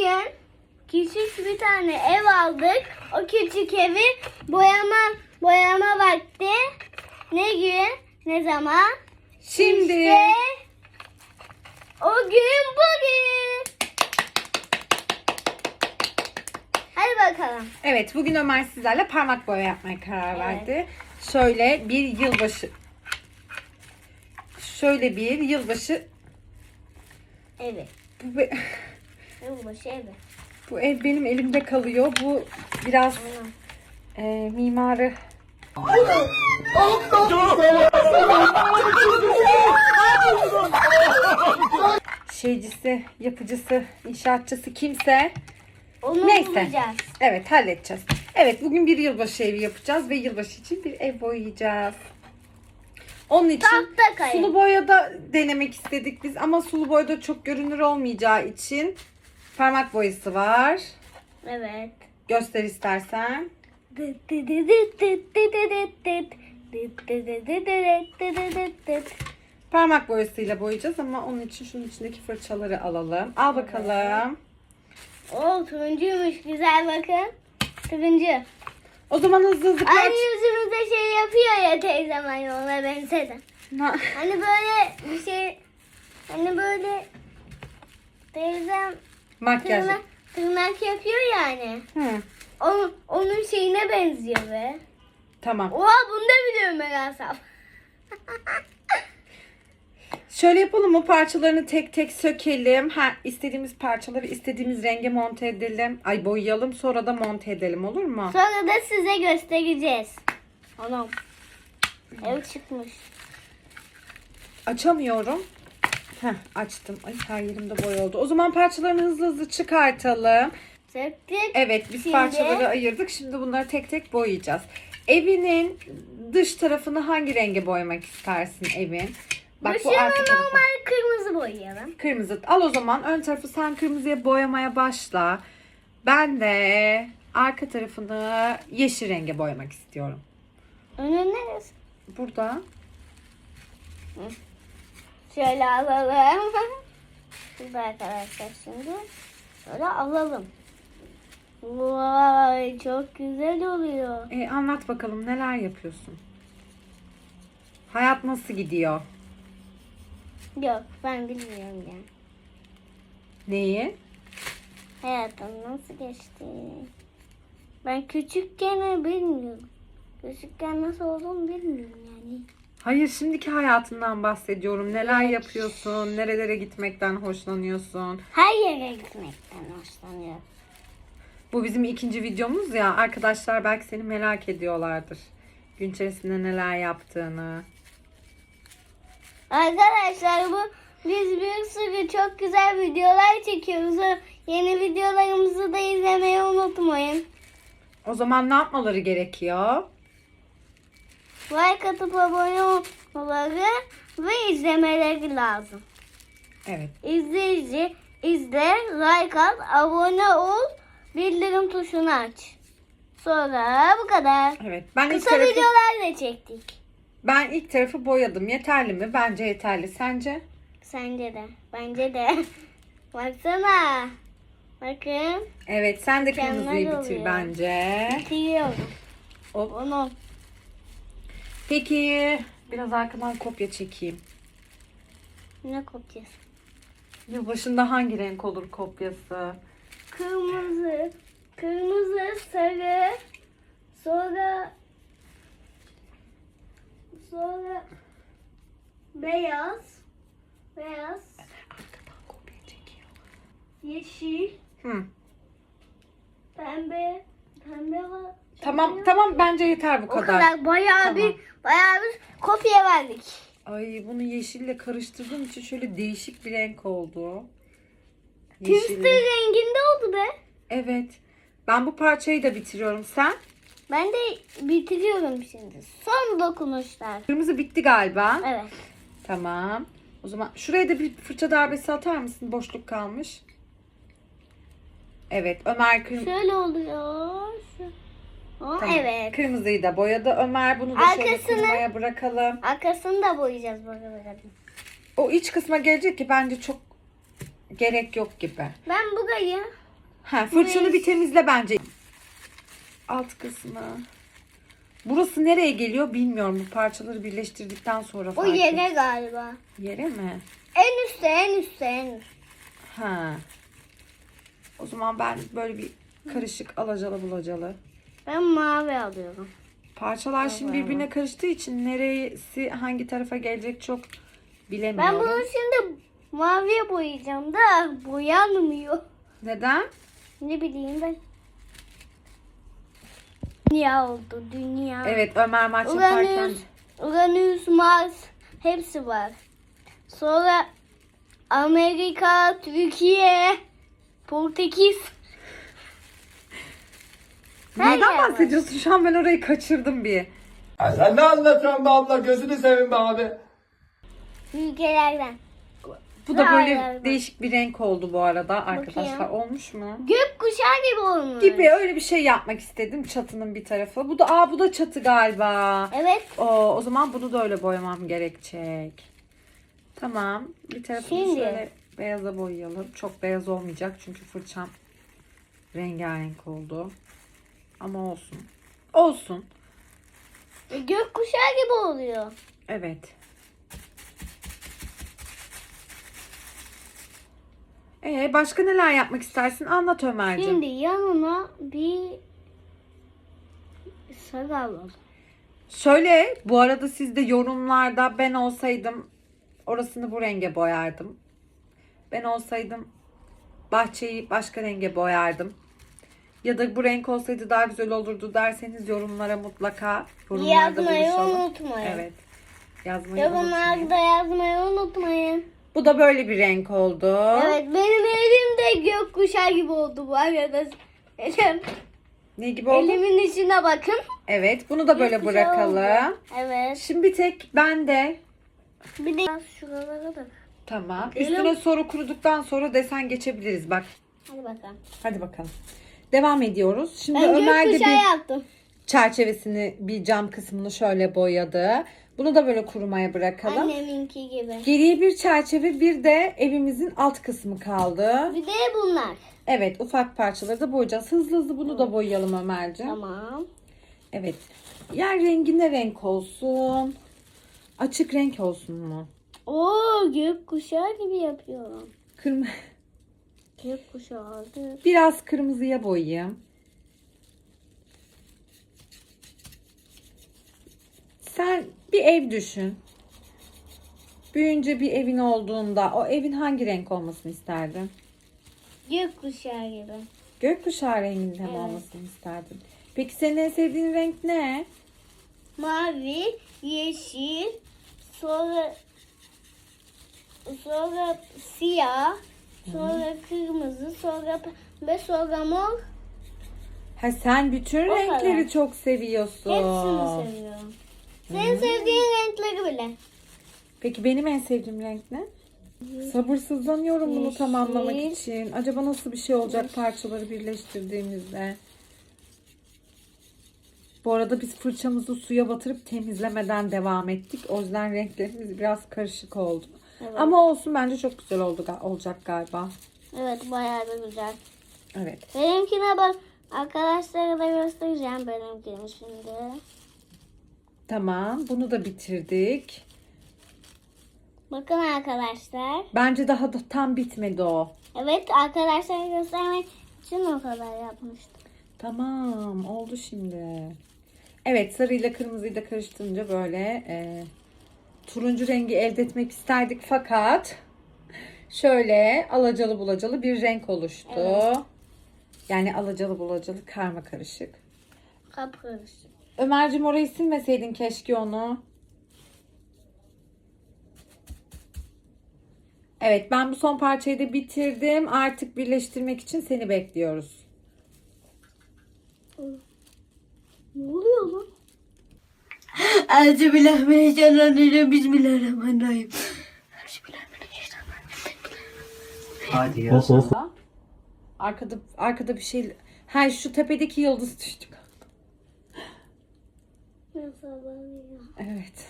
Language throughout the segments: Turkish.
bugün küçük bir tane ev aldık. O küçük evi boyama boyama vakti. Ne gün? Ne zaman? Şimdi İşte o gün bugün. Hadi bakalım. evet bugün Ömer sizlerle parmak boya yapmaya karar Evet. verdi. Şöyle bir yılbaşı şöyle bir yılbaşı Evet. bu, be- Yılbaşı evi. bu ev benim elimde kalıyor. Bu biraz e, mimarı şeycisi, yapıcısı, inşaatçısı kimse Onu Neyse. bulacağız. Evet halledeceğiz. Evet bugün bir yılbaşı evi yapacağız ve yılbaşı için bir ev boyayacağız. Onun için sulu boyada denemek istedik biz ama sulu boyada çok görünür olmayacağı için parmak boyası var. Evet. Göster istersen. Parmak boyasıyla boyayacağız ama onun için şunun içindeki fırçaları alalım. Al bakalım. O turuncuymuş güzel bakın. Turuncu. O zaman hızlı hızlı Aynı kaç. yüzümüzde şey yapıyor ya teyzem hani ona benzedi. Na- Hani böyle bir şey hani böyle teyzem Makyaj. tırnak, tırnak yapıyor yani. Hı, Onun, onun şeyine benziyor be. tamam. Oha bunda biliyorum ben Asaf. Şöyle yapalım mı? Parçalarını tek tek sökelim. Ha, istediğimiz parçaları istediğimiz renge monte edelim. Ay boyayalım sonra da monte edelim olur mu? Sonra da size göstereceğiz. Anam. Ev çıkmış. Açamıyorum. Heh, açtım. Ay her yerimde boy oldu. O zaman parçalarını hızlı hızlı çıkartalım. Söktük. Evet biz Şimdi- parçaları ayırdık. Şimdi bunları tek tek boyayacağız. Evinin dış tarafını hangi renge boyamak istersin evin? Bak bu arka tarafı. normal kırmızı boyayalım. Kırmızı. Al o zaman ön tarafı sen kırmızıya boyamaya başla. Ben de arka tarafını yeşil renge boyamak istiyorum. Önün neresi? Burada. Şöyle alalım. Şurada arkadaşlar şimdi. Şöyle alalım. Vay çok güzel oluyor. E, anlat bakalım neler yapıyorsun? Hayat nasıl gidiyor? Yok ben bilmiyorum yani. Neyi? Hayatım nasıl geçti? Ben küçükken bilmiyorum. Küçükken nasıl olduğunu bilmiyorum yani. Hayır şimdiki hayatından bahsediyorum. Neler yapıyorsun? Nerelere gitmekten hoşlanıyorsun? Her yere gitmekten hoşlanıyorum. Bu bizim ikinci videomuz ya. Arkadaşlar belki seni merak ediyorlardır. Gün içerisinde neler yaptığını. Arkadaşlar bu biz bir sürü çok güzel videolar çekiyoruz. Yeni videolarımızı da izlemeyi unutmayın. O zaman ne yapmaları gerekiyor? Like atıp abone olmaları ve izlemeleri lazım. Evet. İzleyici izle, like at, abone ol, bildirim tuşunu aç. Sonra bu kadar. Evet. Ben Kısa tarafı, videolar da çektik. ben ilk tarafı boyadım. Yeterli mi? Bence yeterli. Sence? Sence de. Bence de. Baksana. Bakın. Evet. Sen de kırmızıyı bitir oluyor. bence. Bitiriyorum. Hop. Onu. Peki. Biraz arkadan kopya çekeyim. Ne kopyası? Yılbaşında hangi renk olur kopyası? Kırmızı. Kırmızı, sarı. Sonra sonra beyaz. Beyaz. Arkadan kopya çekiyor. Yeşil. Hı. Pembe. Pembe var. Tamam tamam bence yeter bu O kadar. kadar bayağı Tamam. bir bayağı bir kopya verdik. Ay bunu yeşille karıştırdığım için şöyle değişik bir renk oldu. Yeşilli. renginde oldu be. Evet. Ben bu parçayı da bitiriyorum. Sen? Ben de bitiriyorum şimdi. Son dokunuşlar. Kırmızı bitti galiba. Evet. Tamam. O zaman şuraya da bir fırça darbesi atar mısın? Boşluk kalmış. Evet. Ömer kırm- Şöyle oluyor. Şu. Aa, Tamam. Evet. kırmızıyı da boyadı. Ömer bunu da şöyle Arkasını- kırmaya bırakalım. Arkasını da boyayacağız bakalım. O iç kısma gelecek ki bence çok gerek yok gibi. Ben burayı Ha, fırçanı bir temizle bence. Alt kısmı. Burası nereye geliyor bilmiyorum. Bu parçaları birleştirdikten sonra O fark yere et- galiba. Yere mi? En üstte en üstte en üstte. Ha. O zaman ben böyle bir karışık alacalı bulacalı. Ben mavi alıyorum. Parçalar şimdi birbirine karıştığı için neresi hangi tarafa gelecek çok Ben bilemiyorum. bunu şimdi maviye boyayacağım da boyanmıyor. Neden? Ne bileyim ben. Dünya oldu dünya. Evet Ömer maç yaparken Uranüs, Uranüs, Mars hepsi var. Sonra Amerika, Türkiye, Portekiz. Her Neden yer var. bahsediyorsun? Şu an ben orayı kaçırdım bir. Ya sen ne anlatıyorsun be abla? Gözünü seveyim be abi. Ülkelerden. Bu da böyle vay. değişik bir renk oldu bu arada arkadaşlar. Bakayım. Olmuş mu? Gökkuşağı gibi olmuş. Gibi öyle bir şey yapmak istedim çatının bir tarafı. Bu da aa bu da çatı galiba. Evet. O, o zaman bunu da öyle boyamam gerekecek. Tamam. Bir tarafını Şimdi. şöyle beyaza boyayalım. Çok beyaz olmayacak çünkü fırçam rengarenk oldu. Ama olsun. Olsun. E, gökkuşağı gibi oluyor. Evet. Ee, başka neler yapmak istersin? Anlat Ömerciğim. Şimdi yanına bir sarı alalım. Şöyle bu arada siz de yorumlarda ben olsaydım orasını bu renge boyardım. Ben olsaydım bahçeyi başka renge boyardım. Ya da bu renk olsaydı daha güzel olurdu derseniz yorumlara mutlaka yorumlarda Yazmayı buluşalım. unutmayın. Evet. Yazmayı unutmayın. Yorumlarda yazmayı unutmayın. Bu da böyle bir renk oldu. Evet benim elim de gökkuşağı gibi oldu bu arada. Elim, Ne gibi oldu? elimin içine bakın. Evet, bunu da böyle Gökkuşağı bırakalım. oldu. Evet. Şimdi bir tek ben de Bir de şuralara da. tamam. Üstüne soru kuruduktan sonra desen geçebiliriz bak. Hadi bakalım. Hadi bakalım. Devam ediyoruz. Şimdi Ben Ömer de bir yaptım. çerçevesini, bir cam kısmını şöyle boyadı. Bunu da böyle kurumaya bırakalım. Anneminki gibi. Geriye bir çerçeve, bir de evimizin alt kısmı kaldı. Bir de bunlar. Evet, ufak parçaları da boyayacağız. Hızlı hızlı bunu da boyayalım Ömerciğim. Tamam. Evet. Yer rengi ne renk olsun? Açık renk olsun mu? Oo gökkuşağı gibi yapıyorum. Kırmızı. Gökkuşağı aldı. Biraz kırmızıya boyayayım. Sen bir ev düşün. Büyünce bir evin olduğunda o evin hangi renk olmasını isterdin? Gökkuşağı gibi. Gökkuşağı renginde mi Evet. olmasını isterdin? Peki senin en sevdiğin renk ne? Mavi, yeşil, sonra sonra siyah, sonra kırmızı, sonra pembe, sonra mor. Ha sen bütün O renkleri kadar. çok seviyorsun. Hepsini seviyorum. Senin sevdiğin renkleri bile. Peki benim en sevdiğim renk ne? Sabırsızlanıyorum bunu Yeşil. tamamlamak için. Acaba nasıl bir şey olacak parçaları birleştirdiğimizde? Bu arada biz fırçamızı suya batırıp temizlemeden devam ettik. O yüzden renklerimiz biraz karışık oldu. Evet. Ama olsun bence çok güzel oldu olacak galiba. Evet bayağı da güzel. Evet. Benimkine bak. Arkadaşlara da göstereceğim benimkini şimdi. Tamam. Bunu da bitirdik. Bakın arkadaşlar. Bence daha da tam bitmedi o. Evet arkadaşlara göstermek için o kadar yapmıştım. Tamam oldu şimdi. Evet sarıyla kırmızıyı da karıştırınca böyle e, turuncu rengi elde etmek isterdik fakat şöyle alacalı bulacalı bir renk oluştu. Evet. Yani alacalı bulacalı karma karışık. Kapkarışık. Ömerciğim orayı silmeseydin keşke onu. Evet ben bu son parçayı da bitirdim. Artık birleştirmek için seni bekliyoruz. Ne oluyor lan? Euzubillahimineşşeytanirracim. Bismillahirrahmanirrahim. Hadi ya. Arkada arkada bir şey. Ha şu tepedeki yıldız düştü. Evet.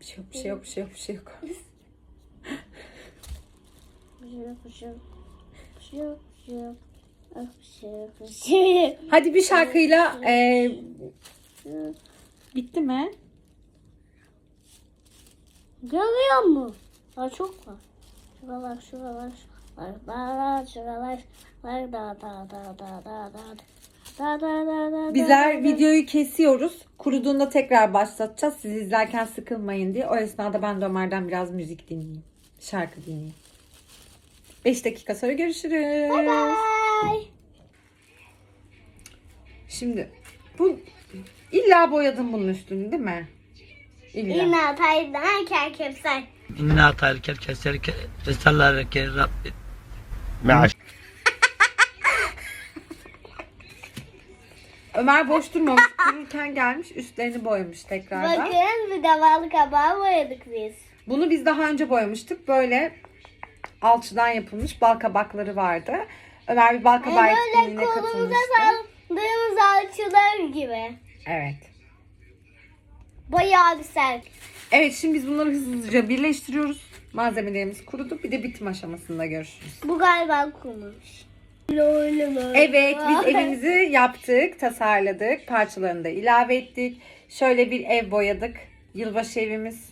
Bir şey yok, bir şey yok, bir şey yok, bir şey yok. Bir şey yok, bir şey yok. Bir şey yok, bir şey yok. Hadi bir şarkıyla e, Bitti mi? Görüyor mu? Daha çok var. Şuralar, şuralar, şuralar, dağlar, şuralar, var da da da da da da. Da, da, Bizler videoyu kesiyoruz. Kuruduğunda tekrar başlatacağız. Siz izlerken sıkılmayın diye. O esnada ben de Ömer'den biraz müzik dinleyeyim. Şarkı dinleyeyim. 5 dakika sonra görüşürüz. Bay bay. Şimdi bu İlla boyadın bunun üstünü değil mi? İlla. İnna tayyiben erker kefser. İnna tayyiben erker kefser kesallar erker Rabbi. Meaş. Ömer boş durmamış. Dururken gelmiş üstlerini boyamış tekrardan. Bakın bir davalı kabağı boyadık biz. Bunu biz daha önce boyamıştık. Böyle alçıdan yapılmış bal kabakları vardı. Ömer bir bal kabağı yani etkinliğine katılmıştı. Böyle kolumuza saldığımız alçılar gibi. Evet. Bayağı sert. Evet şimdi biz bunları hızlıca birleştiriyoruz. Malzemelerimiz kurudu. Bir de bitim aşamasında görüşürüz. Bu galiba kurumuş. Evet biz evimizi yaptık, tasarladık. Parçalarını da ilave ettik. Şöyle bir ev boyadık. Yılbaşı evimiz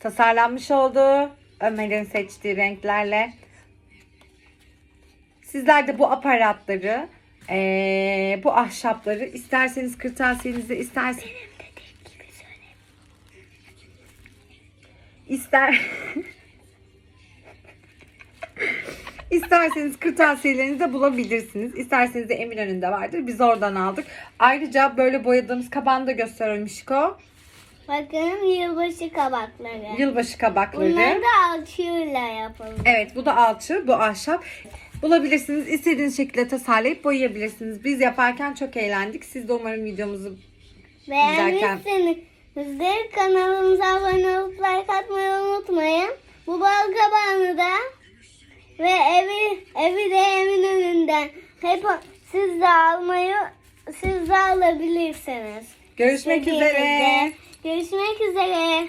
tasarlanmış oldu. Ömer'in seçtiği renklerle. Sizler de bu aparatları, eee, bu ahşapları isterseniz kırtasiyenizde isterseniz ister İsterseniz kırtasiyelerinizde bulabilirsiniz. İsterseniz de Eminönü'nde vardır. Biz oradan aldık. Ayrıca böyle boyadığımız kabağını da gösteriyorum Mişko. Bakın yılbaşı kabakları. Yılbaşı kabakları. Bunlar da alçıyla yapılmış. Evet bu da alçı, bu ahşap. Bulabilirsiniz. İstediğiniz şekilde tasarlayıp boyayabilirsiniz. Biz yaparken çok eğlendik. Siz de umarım videomuzu Beğenmişsinizdir. Kanalımıza abone olup like atmayı unutmayın. Bu bal kabağını da ve evi evi de emin önünden hep siz de almayı siz de alabilirsiniz. görüşmek üzere. Görüşmek üzere.